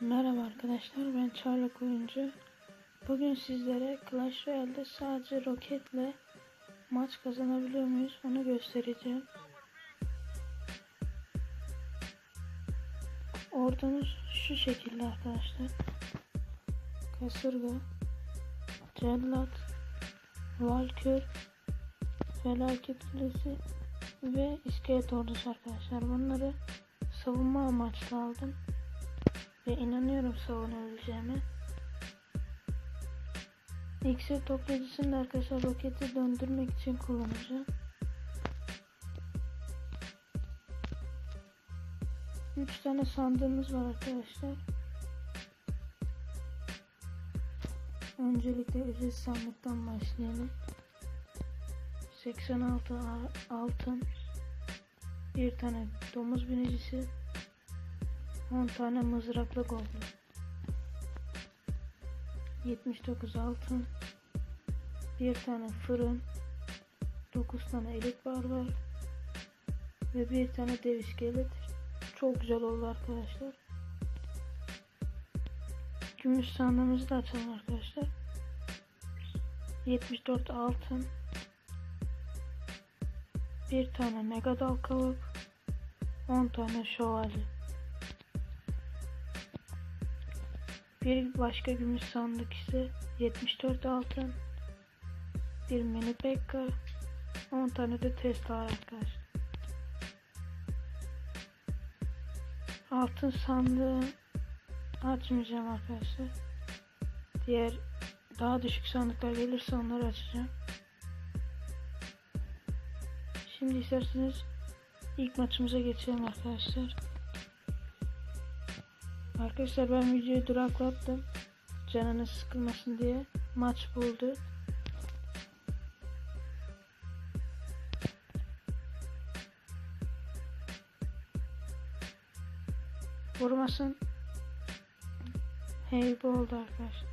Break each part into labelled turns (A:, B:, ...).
A: Merhaba arkadaşlar ben Çarlık oyuncu. Bugün sizlere Clash Royale'de sadece roketle maç kazanabiliyor muyuz onu göstereceğim. Ordumuz şu şekilde arkadaşlar. Kasırga, Cellat, Valkür, Felaket Kulesi ve İskelet Ordusu arkadaşlar. Bunları savunma amaçlı aldım ve inanıyorum savunabileceğime. İksir toplayıcısını da arkadaşlar roketi döndürmek için kullanacağım. Üç tane sandığımız var arkadaşlar. Öncelikle ücret sandıktan başlayalım. 86 a- altın, bir tane domuz binicisi, 10 tane mızraklık oldu. 79 altın. Bir tane fırın. 9 tane elik bar var. Ve bir tane dev iskelet. Çok güzel oldu arkadaşlar. Gümüş sandığımızı da açalım arkadaşlar. 74 altın. Bir tane mega dal kavuk. 10 tane şövalye. Bir başka gümüş sandık ise 74 altın. Bir mini pekka. 10 tane de Tesla arkadaşlar. Altın sandığı açmayacağım arkadaşlar. Diğer daha düşük sandıklar gelirse onları açacağım. Şimdi isterseniz ilk maçımıza geçelim arkadaşlar. Arkadaşlar ben videoyu duraklattım. Canınız sıkılmasın diye. Maç buldu. Vurmasın. Heybe oldu arkadaşlar.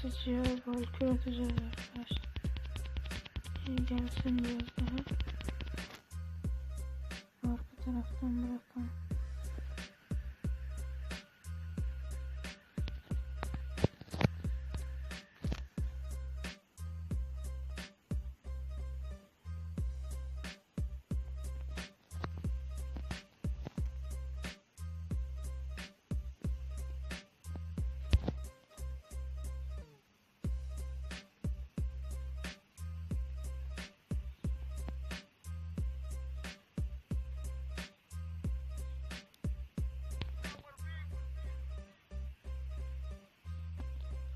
A: Şimdi atıcıya balkı atacağız arkadaşlar. İyi gelsin biraz daha. Arka taraftan bırakalım.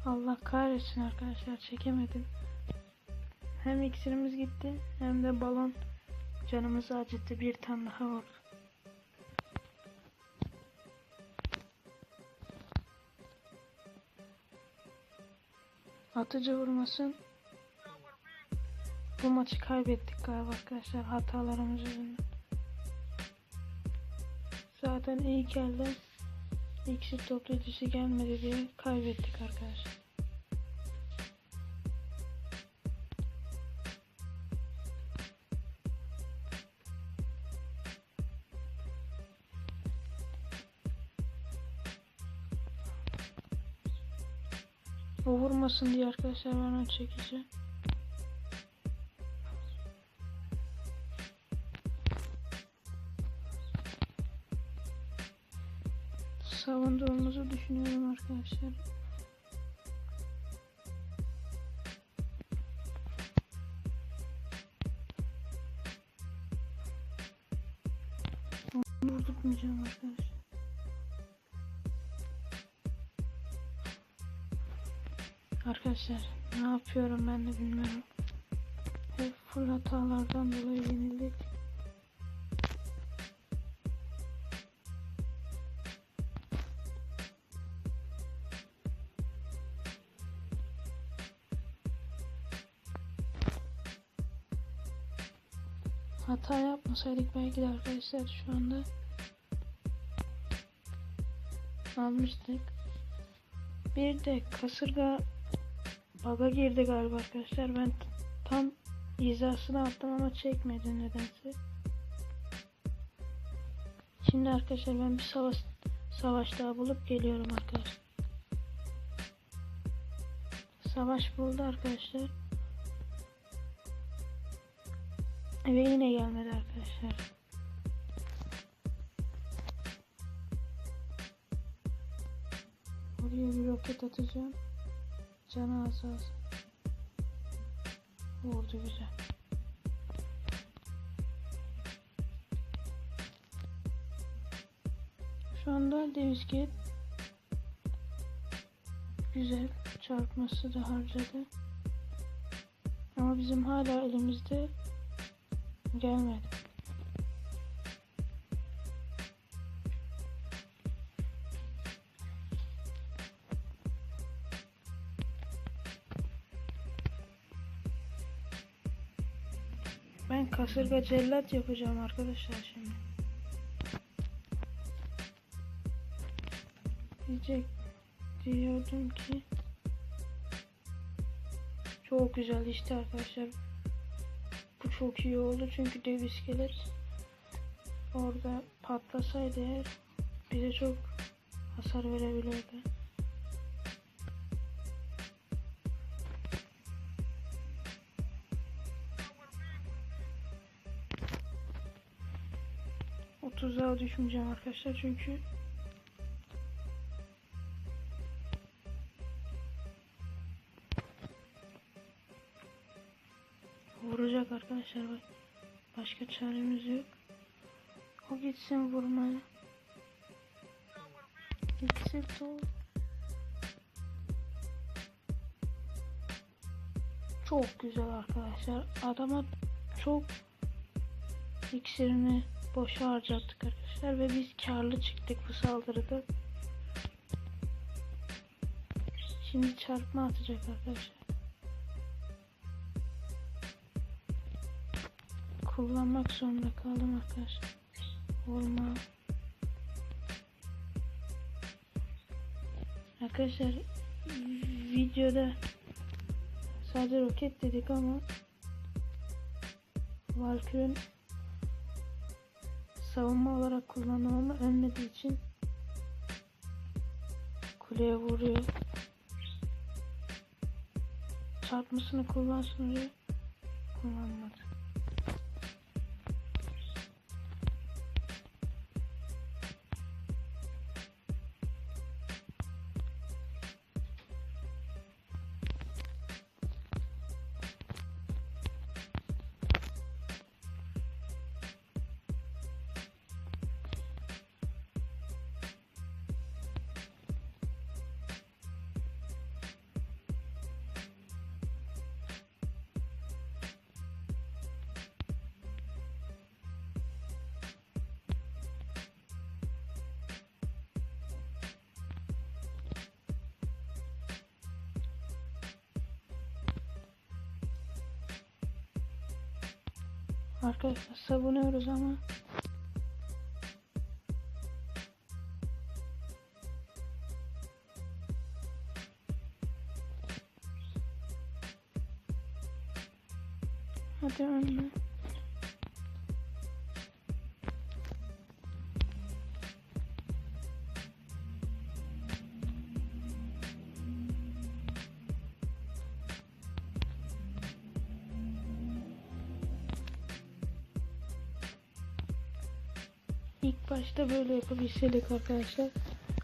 A: Allah kahretsin arkadaşlar çekemedim. Hem iksirimiz gitti hem de balon canımızı acıttı bir tane daha vurdu. Atıcı vurmasın. Bu maçı kaybettik galiba arkadaşlar hatalarımız yüzünden. Zaten iyi geldi. İksir toplayıcısı gelmedi diye kaybettik arkadaşlar. O vurmasın diye arkadaşlar ben onu çekeceğim. Arkadaşlar ne yapıyorum ben de bilmiyorum. Hep full hatalardan dolayı yenildik. Hata yapmasaydık belki de arkadaşlar şu anda almıştık. Bir de kasırga baga girdi galiba arkadaşlar. Ben tam hizasını attım ama çekmedi nedense. Şimdi arkadaşlar ben bir savaş savaş daha bulup geliyorum arkadaşlar. Savaş buldu arkadaşlar. Ve yine gelmedi arkadaşlar. Oraya bir roket atacağım. Canı az az. Vurdu güzel. Şu anda Devizgate güzel çarpması da harcadı. Ama bizim hala elimizde gelmedi. Ben kasırga cellat yapacağım arkadaşlar şimdi. Diyecek diyordum ki çok güzel işte arkadaşlar. Bu çok iyi oldu çünkü dev iskelet orada patlasaydı eğer bize çok hasar verebilirdi. Tuzağa düşmeyeceğim arkadaşlar çünkü vuracak arkadaşlar bak. Başka çaremiz yok. O gitsin vurmaya. İkisi dolu. Çok güzel arkadaşlar. Adama çok iksirini boşa harcattık arkadaşlar ve biz karlı çıktık bu saldırıda. Şimdi çarpma atacak arkadaşlar. Kullanmak zorunda kaldım arkadaşlar. Vurma. Arkadaşlar videoda sadece roket dedik ama Valkyrie'nin savunma olarak kullandım ama ölmediği için kuleye vuruyor. Çarpmasını kullansın diye kullanmadı. Arkadaşlar savunuyoruz ama Hadi önüne. Böyle yapabilseydik arkadaşlar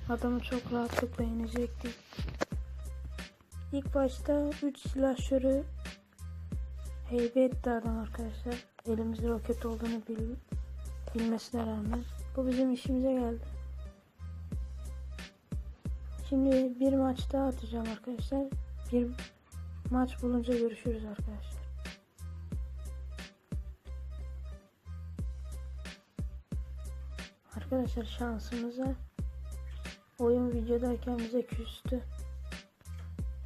A: adamı çok rahatlıkla yenecektik. İlk başta 3 silahşörü heybetti adam arkadaşlar. Elimizde roket olduğunu bil, bilmesine rağmen. Bu bizim işimize geldi. Şimdi bir maç daha atacağım arkadaşlar. Bir maç bulunca görüşürüz arkadaşlar. Arkadaşlar şansımıza oyun videodayken bize küstü.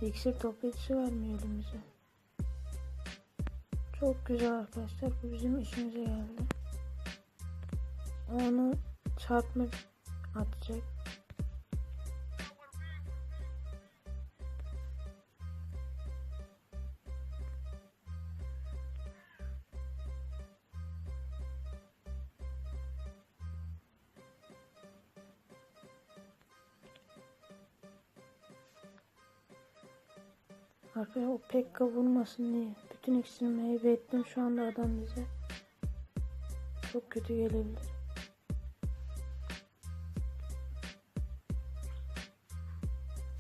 A: İksir toplayıcısı vermiyor elimize. Çok güzel arkadaşlar. Bu bizim işimize geldi. Onu çarpma atacak. Pekka vurmasın diye. Bütün ikisini meyve ettim. Şu anda adam bize çok kötü gelebilir.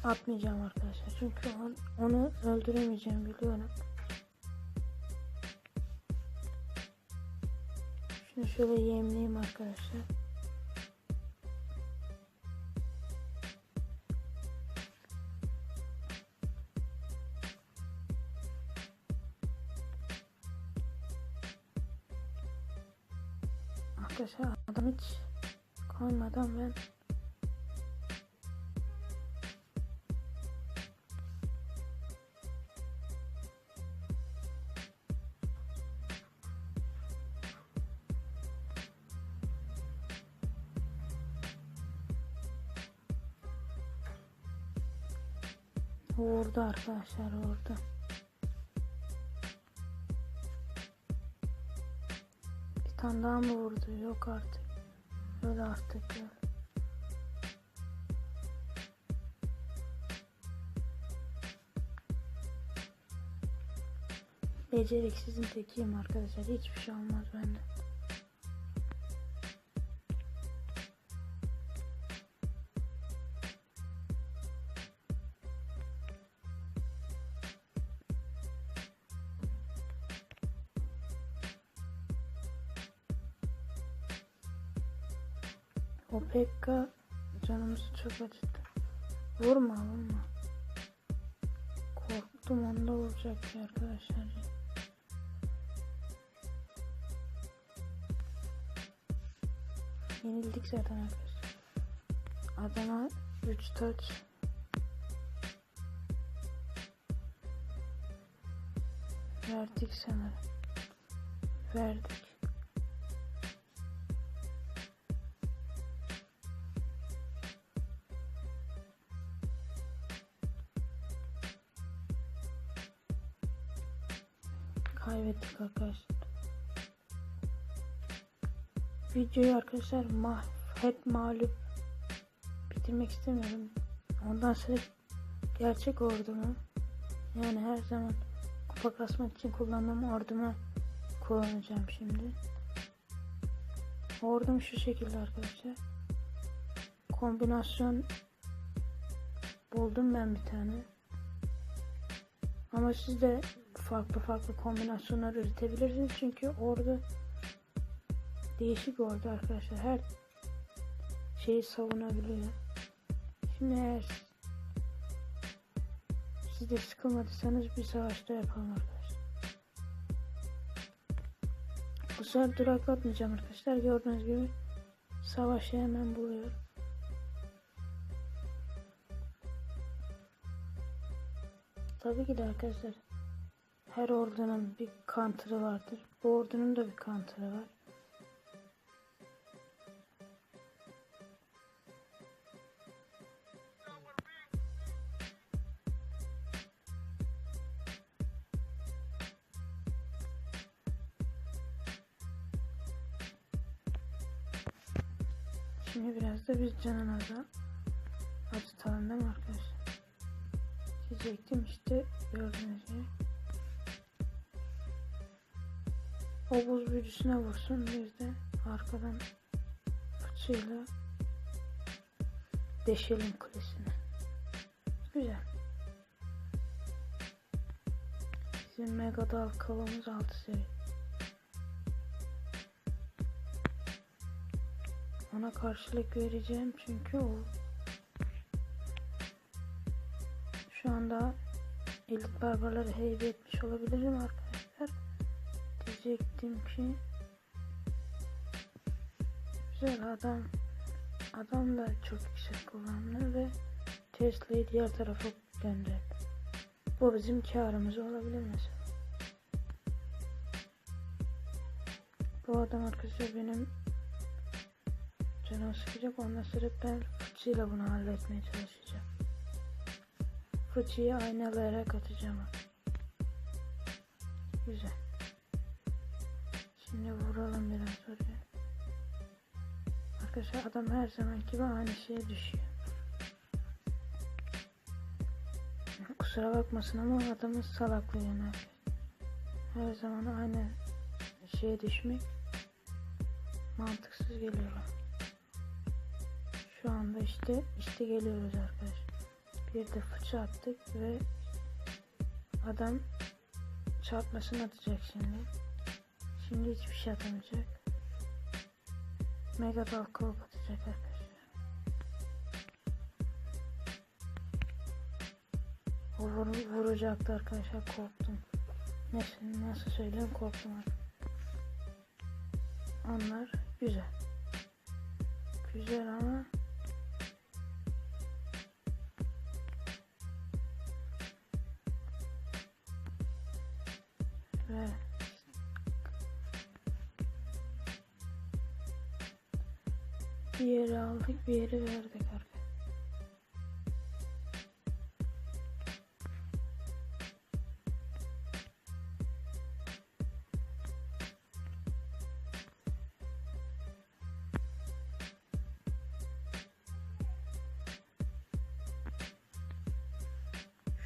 A: Atmayacağım arkadaşlar. Çünkü on, onu öldüremeyeceğim biliyorum. Şunu şöyle yemleyeyim arkadaşlar. Koymadan ben Vurdu arkadaşlar vurdu. Bir tane daha mı vurdu? Yok artık. Öyle artık ya. Beceriksizin tekiyim arkadaşlar. Hiçbir şey olmaz benden. O Pekka canımızı çok acıttı. Vurma vurma. Korktum onda vuracak ya arkadaşlar. Yenildik zaten arkadaşlar. Adama 3 touch. Verdik sanırım. Verdik. Kaybettik arkadaşlar. Videoyu arkadaşlar mah hep mağlup bitirmek istemiyorum. Ondan sonra gerçek ordumu yani her zaman kupa kasmak için kullandığım ordumu kullanacağım şimdi. Ordum şu şekilde arkadaşlar. Kombinasyon buldum ben bir tane. Ama siz de farklı farklı kombinasyonlar üretebilirsiniz. Çünkü orada değişik orada arkadaşlar. Her şeyi savunabiliyor. Şimdi eğer siz de sıkılmadıysanız bir savaşta yapalım arkadaşlar. Bu sefer duraklatmayacağım arkadaşlar. Gördüğünüz gibi savaşı hemen buluyor. Tabii ki de arkadaşlar her ordunun bir counter'ı vardır. Bu ordunun da bir counter'ı var. Şimdi biraz da biz canınıza acıtalım değil mi arkadaşlar? Diyecektim işte gördüğünüz gibi. O buz büyücüsüne vursun biz de arkadan fıçıyla deşelim kulesini. Güzel. Bizim mega dal kavamız 6 seviye. Ona karşılık vereceğim çünkü o şu anda elit barbarları heybe etmiş olabilirim arkadaşlar. Diyecektim ki güzel adam adam da çok yüksek kullandı ve Tesla'yı diğer tarafa gönderdi. Bu bizim karımız olabilir mesela. Bu adam arkadaşlar benim canım sıkacak. Ondan sonra ben fıçıyla bunu halletmeye çalışacağım. Fıçıyı aynalayarak atacağım. Güzel. Şimdi vuralım biraz oraya. Arkadaşlar adam her zaman gibi aynı şeye düşüyor. Kusura bakmasın ama adamın salaklığı yani. Her zaman aynı şeye düşmek mantıksız geliyor. Şu anda işte işte geliyoruz arkadaşlar. Bir de fıçı attık ve adam çarpmasını atacak şimdi. Şimdi hiçbir şey atamayacak. Mega Ball Club atacak arkadaşlar. Vur, vuracaktı arkadaşlar korktum. Nasıl, nasıl söyleyeyim korktum artık. Onlar güzel. Güzel ama bir yere aldık bir yere verdik arkadaşlar.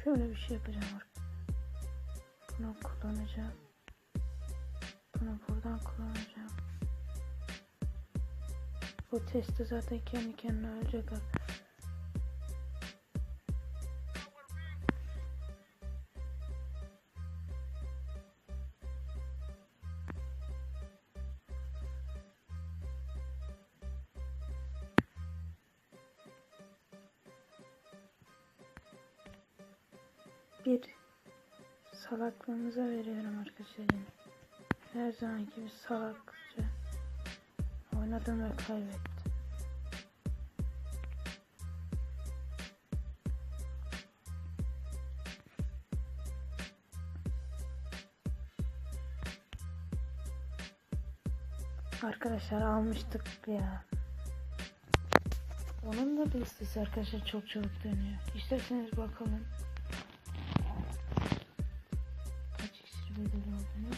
A: Şöyle bir şey yapacağım. Bunu kullanacağım. Bu testi zaten kendi kendine ölecek arkadaşlar. Bir salaklığımıza veriyorum arkadaşlar. Her zaman gibi salakça oynadım ve kaybettim. Arkadaşlar almıştık ya. Onun da listesi arkadaşlar çok çabuk dönüyor. İsterseniz bakalım. Kaç iksir bedeli olduğunu.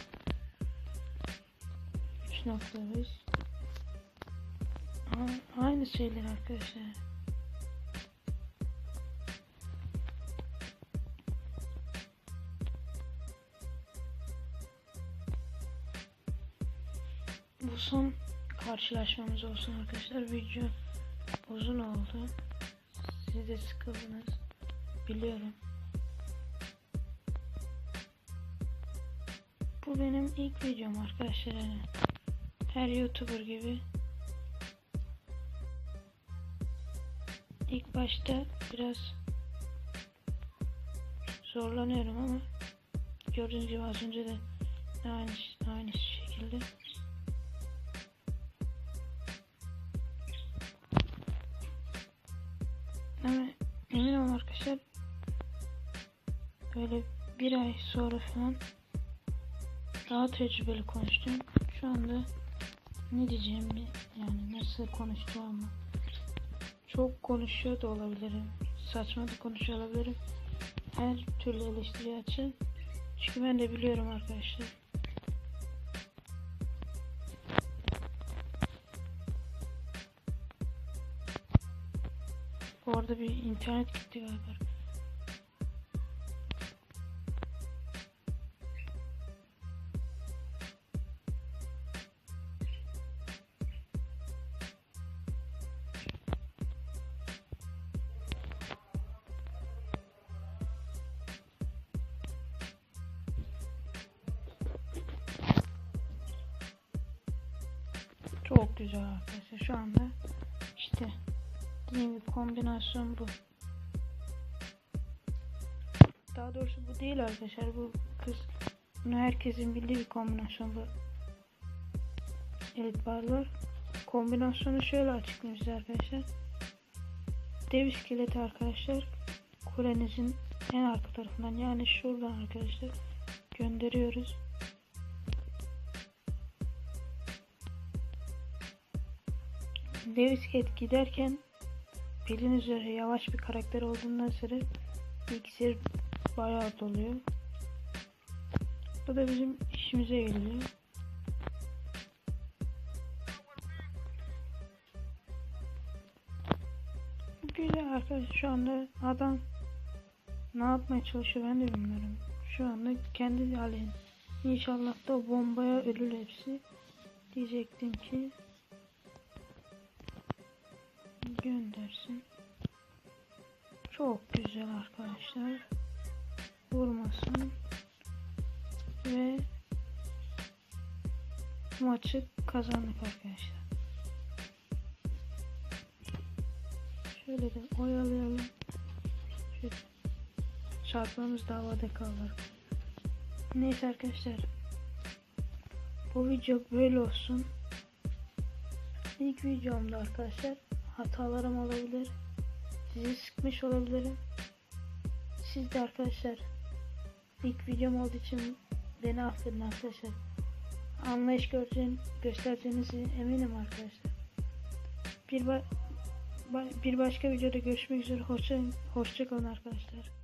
A: 3.5 A- Aynı şeyler arkadaşlar. Bu son karşılaşmamız olsun arkadaşlar. Video uzun oldu. Siz de sıkıldınız. Biliyorum. Bu benim ilk videom arkadaşlar. Her YouTuber gibi. İlk başta biraz zorlanıyorum ama gördüğünüz gibi az önce de aynı aynı şekilde ama eminim arkadaşlar böyle bir ay sonra falan daha tecrübeli konuşacağım. Şu anda ne diyeceğimi yani nasıl konuşacağımı çok konuşuyor da olabilirim. Saçma da konuşuyor olabilirim. Her türlü eleştiri açın. Çünkü ben de biliyorum arkadaşlar. Bu arada bir internet gitti galiba. Güzel arkadaşlar. Şu anda işte dediğim gibi kombinasyon bu. Daha doğrusu bu değil arkadaşlar. Bu kız bunu herkesin bildiği bir kombinasyon bu. Evet barlar. Kombinasyonu şöyle açıklayayım size arkadaşlar. Dev iskeleti arkadaşlar. Kulenizin en arka tarafından yani şuradan arkadaşlar gönderiyoruz. Davis giderken bildiğiniz üzere yavaş bir karakter olduğundan sonra bilgisayar bayağı doluyor. Bu da bizim işimize geliyor. Güzel arkadaşlar şu anda adam ne yapmaya çalışıyor ben de bilmiyorum. Şu anda kendi halin. İnşallah da bombaya ölür hepsi. Diyecektim ki göndersin. Çok güzel arkadaşlar. Vurmasın. Ve maçı kazandık arkadaşlar. Şöyle de oyalayalım. Şöyle çarpmamız da kalır. Neyse arkadaşlar. Bu video böyle olsun. İlk videomda arkadaşlar hatalarım olabilir. Sizi sıkmış olabilirim. Siz de arkadaşlar ilk videom olduğu için beni affedin arkadaşlar. Anlayış göreceğin, göstereceğinizi eminim arkadaşlar. Bir, ba bir başka videoda görüşmek üzere. Hoşça, hoşça kalın arkadaşlar.